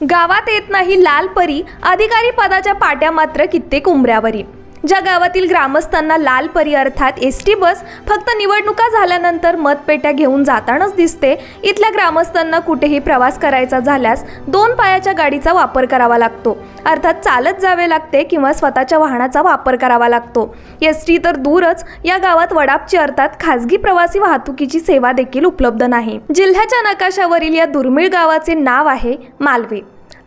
गावात येत नाही लाल परी अधिकारी पदाच्या पाट्या मात्र कित्येक उमऱ्यावरी ज्या गावातील ग्रामस्थांना लाल परी अर्थात एस टी बस फक्त निवडणुका झाल्यानंतर मतपेट्या घेऊन जातानाच दिसते इथल्या ग्रामस्थांना कुठेही प्रवास करायचा झाल्यास दोन पायाच्या गाडीचा वापर करावा लागतो. अर्थात चालत जावे लागते किंवा स्वतःच्या वाहनाचा वापर करावा लागतो. एस टी तर दूरच या गावात वडापची अर्थात खासगी प्रवासी वाहतुकीची सेवा देखील उपलब्ध नाही. जिल्ह्याच्या नकाशावरील या दुर्मिळ गावाचे नाव आहे मालवे.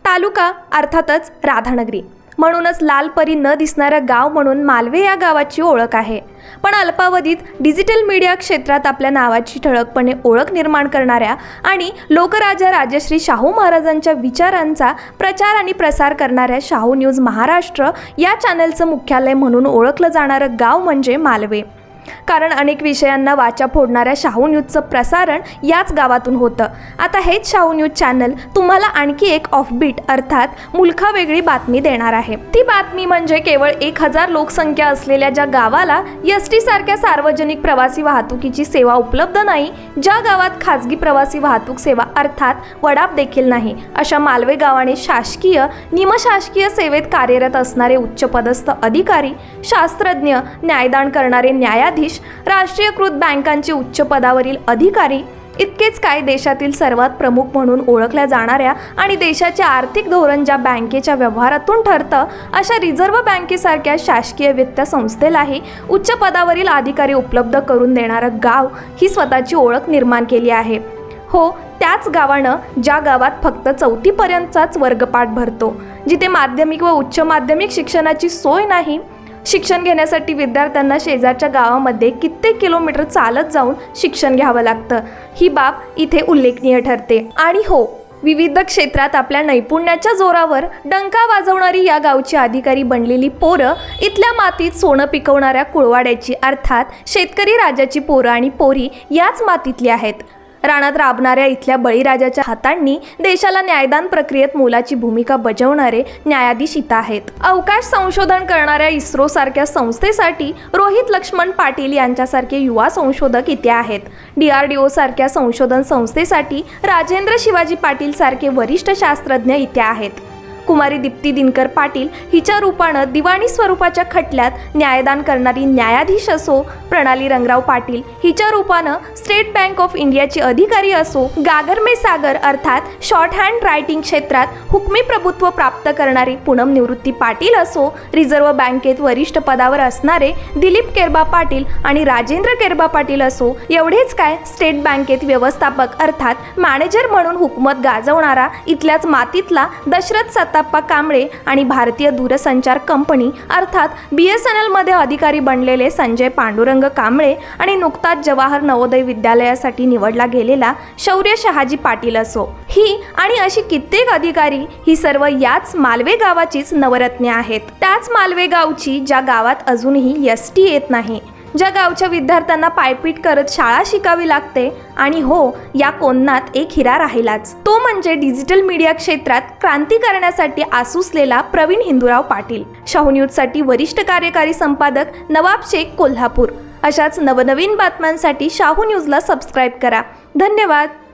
तालुका अर्थातच राधानगरी. म्हणूनच लाल परी न दिसणारं गाव म्हणून मालवे या गावाची ओळख आहे. पण अल्पावधीत डिजिटल मीडिया क्षेत्रात आपल्या नावाची ठळकपणे ओळख निर्माण करणाऱ्या आणि लोकराजा राजश्री शाहू महाराजांच्या विचारांचा प्रचार आणि प्रसार करणाऱ्या शाहू न्यूज महाराष्ट्र या चॅनलचं मुख्यालय म्हणून ओळखलं जाणारं गाव म्हणजे मालवे. कारण अनेक विषयांना वाचा फोडणाऱ्या शाहू न्यूजचं प्रसारण याच गावातून होतं. आता हेच शाहू न्यूज चॅनल तुम्हाला आणखी एक ऑफबीट अर्थात मुलखा वेगळी बातमी देणार आहे. ती बातमी म्हणजे केवळ एक हजार लोकसंख्या असलेल्या ज्या गावाला एस टी सारख्या सार्वजनिक प्रवासी वाहतुकीची सेवा उपलब्ध नाही ज्या गावात खाजगी प्रवासी वाहतूक सेवा अर्थात वडाप देखील नाही अशा मालवे गावाने शासकीय निमशासकीय सेवेत कार्यरत असणारे उच्चपदस्थ अधिकारी शास्त्रज्ञ न्यायदान करणारे न्यायाधीश राष्ट्रीयकृत बँकांचे उच्च पदावरील अधिकारी इतकेच काय देशातील सर्वात प्रमुख म्हणून ओळखल्या जाणाऱ्या आणि देशाचे आर्थिक धोरण ज्या बँकेच्या व्यवहारातून ठरतं अशा रिझर्व्ह बँकेसारख्या शासकीय वित्त संस्थेलाही उच्च पदावरील अधिकारी उपलब्ध करून देणारं गाव ही स्वतःची ओळख निर्माण केली आहे. हो त्याच गावानं ज्या गावात फक्त चौथीपर्यंतचाच वर्गपाठ भरतो जिथे माध्यमिक व उच्च माध्यमिक शिक्षणाची सोय नाही शिक्षण घेण्यासाठी विद्यार्थ्यांना शेजारच्या गावामध्ये कित्येक किलोमीटर चालत जाऊन शिक्षण घ्यावं लागतं. ही बाब इथे उल्लेखनीय ठरते. आणि हो विविध क्षेत्रात आपल्या नैपुण्याच्या जोरावर डंका वाजवणारी या गावची अधिकारी बनलेली पोरं इथल्या मातीत सोनं पिकवणाऱ्या कुळवाड्याची अर्थात शेतकरी राजाची पोरं आणि पोरी याच मातीतली आहेत. रानात राबणाऱ्या इथल्या बळीराजाच्या हातांनी देशाला न्यायदान प्रक्रियेत मोलाची भूमिका बजावणारे न्यायाधीश इथं आहेत. अवकाश संशोधन करणाऱ्या इस्रो सारख्या संस्थेसाठी रोहित लक्ष्मण पाटील यांच्यासारखे युवा संशोधक इथे आहेत. डी आर डी सारख्या संशोधन संस्थेसाठी राजेंद्र शिवाजी पाटील सारखे वरिष्ठ शास्त्रज्ञ इथे आहेत. कुमारी दीप्ती दिनकर पाटील हिच्या रूपानं दिवाणी स्वरूपाच्या खटल्यात न्यायदान करणारी न्यायाधीश असो प्रणाली रंगराव पाटील हिच्या रूपानं स्टेट बँक ऑफ इंडियाची अधिकारी असो गागरमे सागर अर्थात शॉर्ट हँड रायटिंग क्षेत्रात हुकमी प्रभुत्व प्राप्त करणारी पूनम निवृत्ती पाटील असो रिझर्व्ह बँकेत वरिष्ठ पदावर असणारे दिलीप केरबा पाटील आणि राजेंद्र केरबा पाटील असो एवढेच काय स्टेट बँकेत व्यवस्थापक अर्थात मॅनेजर म्हणून हुकमत गाजवणारा इथल्याच मातीतला दशरथ प्रताप्पा कांबळे आणि भारतीय दूरसंचार कंपनी अर्थात बी एस एन एलमध्ये अधिकारी बनलेले संजय पांडुरंग कांबळे आणि नुकताच जवाहर नवोदय विद्यालयासाठी निवडला गेलेला शौर्य शहाजी पाटील असो. ही आणि अशी कित्येक अधिकारी ही सर्व याच मालवे गावाचीच नवरत्ने आहेत. त्याच मालवे गावची ज्या गावात अजूनही एस टी येत नाही. ज्या गावच्या विद्यार्थ्यांना पायपीट करत शाळा शिकावी लागते आणि हो या कोन्नात एक हिरा राहिलाच. तो म्हणजे डिजिटल मीडिया क्षेत्रात क्रांती करण्यासाठी आसुसलेला प्रवीण हिंदूराव पाटील. शाहू न्यूजसाठी वरिष्ठ कार्यकारी संपादक नवाब शेख कोल्हापूर. अशाच नवनवीन बातम्यांसाठी शाहू न्यूजला सबस्क्राईब करा. धन्यवाद.